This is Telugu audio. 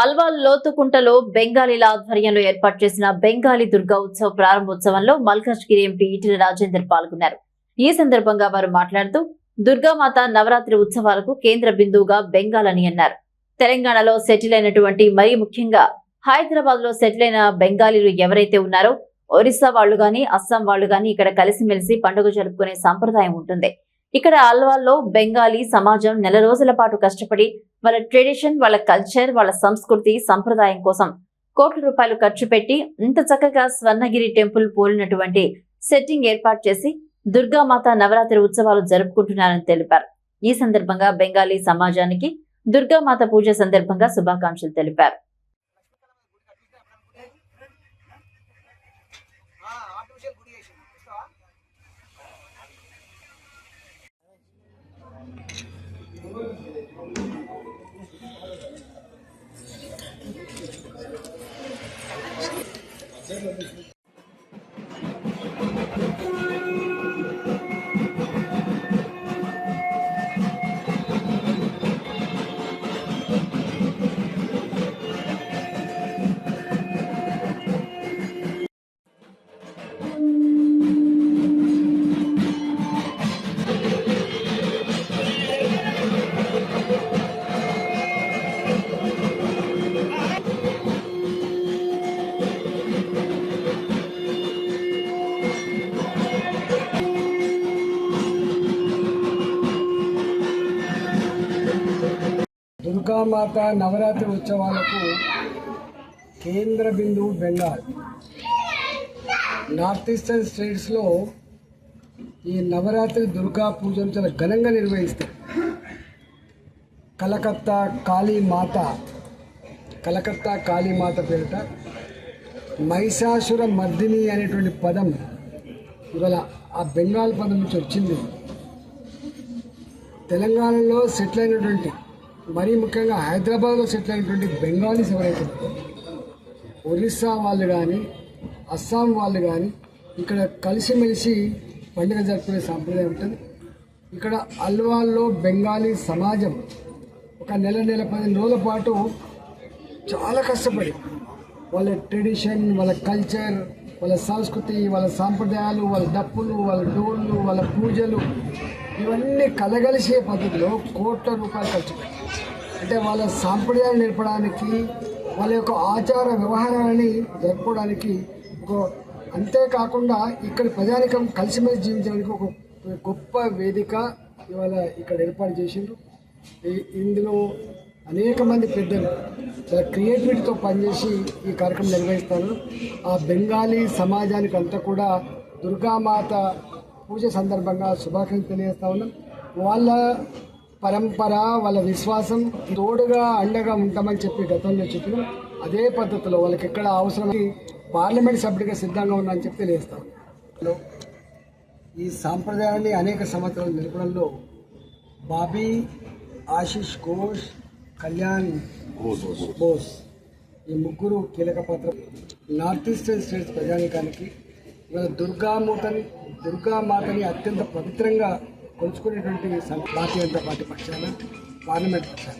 అల్వాల్ లోతుకుంటలో బెంగాలీల ఆధ్వర్యంలో ఏర్పాటు చేసిన బెంగాలీ దుర్గా ఉత్సవ ప్రారంభోత్సవంలో మల్కాజ్గిరి ఎంపీ ఈటెల రాజేందర్ పాల్గొన్నారు. ఈ సందర్భంగా వారు మాట్లాడుతూ దుర్గామాత నవరాత్రి ఉత్సవాలకు కేంద్ర బిందువుగా బెంగాల్ అని అన్నారు. తెలంగాణలో సెటిల్ అయినటువంటి మరీ ముఖ్యంగా హైదరాబాద్లో సెటిల్ అయిన బెంగాలీలు ఎవరైతే ఉన్నారో ఒరిస్సా వాళ్ళు గాని అస్సాం వాళ్ళు గాని ఇక్కడ కలిసిమెలిసి పండుగ జరుపుకునే సంప్రదాయం ఉంటుంది. ఇక్కడ ఆల్వాల్లో బెంగాలీ సమాజం నెల రోజుల పాటు కష్టపడి వాళ్ళ ట్రెడిషన్ వాళ్ళ కల్చర్ వాళ్ళ సంస్కృతి సంప్రదాయం కోసం కోట్ల రూపాయలు ఖర్చు పెట్టి ఇంత చక్కగా స్వర్ణగిరి టెంపుల్ పోలినటువంటి సెట్టింగ్ ఏర్పాటు చేసి దుర్గామాత నవరాత్రి ఉత్సవాలు జరుపుకుంటున్నారని తెలిపారు. ఈ సందర్భంగా బెంగాలీ సమాజానికి దుర్గామాత పూజ సందర్భంగా శుభాకాంక్షలు తెలిపారు. 哎。దుర్గామాత నవరాత్రి ఉత్సవాలకు కేంద్ర బిందువు బెంగాల్. నార్త్ ఈస్టర్న్ స్టేట్స్లో ఈ నవరాత్రి దుర్గా పూజను చాలా ఘనంగా నిర్వహిస్తారు. కలకత్తా కాళీమాత కలకత్తా కాళీమాత పేరిట మైషాసుర మర్దిని అనేటువంటి పదం ఇవాళ ఆ బెంగాల్ పదం నుంచి వచ్చింది. తెలంగాణలో సెటిల్ అయినటువంటి మరీ ముఖ్యంగా హైదరాబాద్లో సెటిల్ అయినటువంటి బెంగాలీస్ ఎవరైతే ఒరిస్సా వాళ్ళు కానీ అస్సాం వాళ్ళు కానీ ఇక్కడ కలిసిమెలిసి పండుగ జరుపుకునే సాంప్రదాయం ఉంటుంది. ఇక్కడ అల్వాల్లో బెంగాలీ సమాజం ఒక నెల నెల పదిహేను రోజుల పాటు చాలా కష్టపడి వాళ్ళ ట్రెడిషన్ వాళ్ళ కల్చర్ వాళ్ళ సంస్కృతి వాళ్ళ సాంప్రదాయాలు వాళ్ళ డప్పులు వాళ్ళ డోళ్ళు వాళ్ళ పూజలు ఇవన్నీ కలగలిసే పద్ధతిలో కోట్ల రూపాయలు ఖర్చు పెట్టారు. అంటే వాళ్ళ సాంప్రదాయాలు నేర్పడానికి వాళ్ళ యొక్క ఆచార వ్యవహారాలని జరుపుకోవడానికి ఒక అంతేకాకుండా ఇక్కడ ప్రజానికం కలిసిమెలిసి జీవించడానికి ఒక గొప్ప వేదిక ఇవాళ ఇక్కడ ఏర్పాటు చేసిండ్రు. ఇందులో అనేక మంది పెద్దలు చాలా క్రియేటివిటీతో పనిచేసి ఈ కార్యక్రమం నిర్వహిస్తారు. ఆ బెంగాలీ సమాజానికి అంతా కూడా దుర్గామాత పూజ సందర్భంగా శుభాకాంక్షలు తెలియజేస్తా ఉన్నాం. వాళ్ళ పరంపర వాళ్ళ విశ్వాసం తోడుగా అండగా ఉంటామని చెప్పి గతంలో చెప్పినాం. అదే పద్ధతిలో వాళ్ళకి ఎక్కడ అవసరం పార్లమెంట్ సభ్యుడిగా సిద్ధంగా ఉన్నా అని చెప్పి తెలియజేస్తాం ఈ సాంప్రదాయాన్ని అనేక సంవత్సరాలు నిలపడంలో బాబీ ఆశిష్ ఘోష్ కళ్యాణ్ బోస్. ఈ ముగ్గురు కీలక పాత్ర. నార్త్ ఈస్టర్న్ స్టేట్స్ ప్రజానికానికి ఇవాళ దుర్గామాతని దుర్గామాతని అత్యంత పవిత్రంగా కొలుచుకునేటువంటి భారతీయ జనతా పార్టీ పక్షాన పార్లమెంట్ పక్షాన.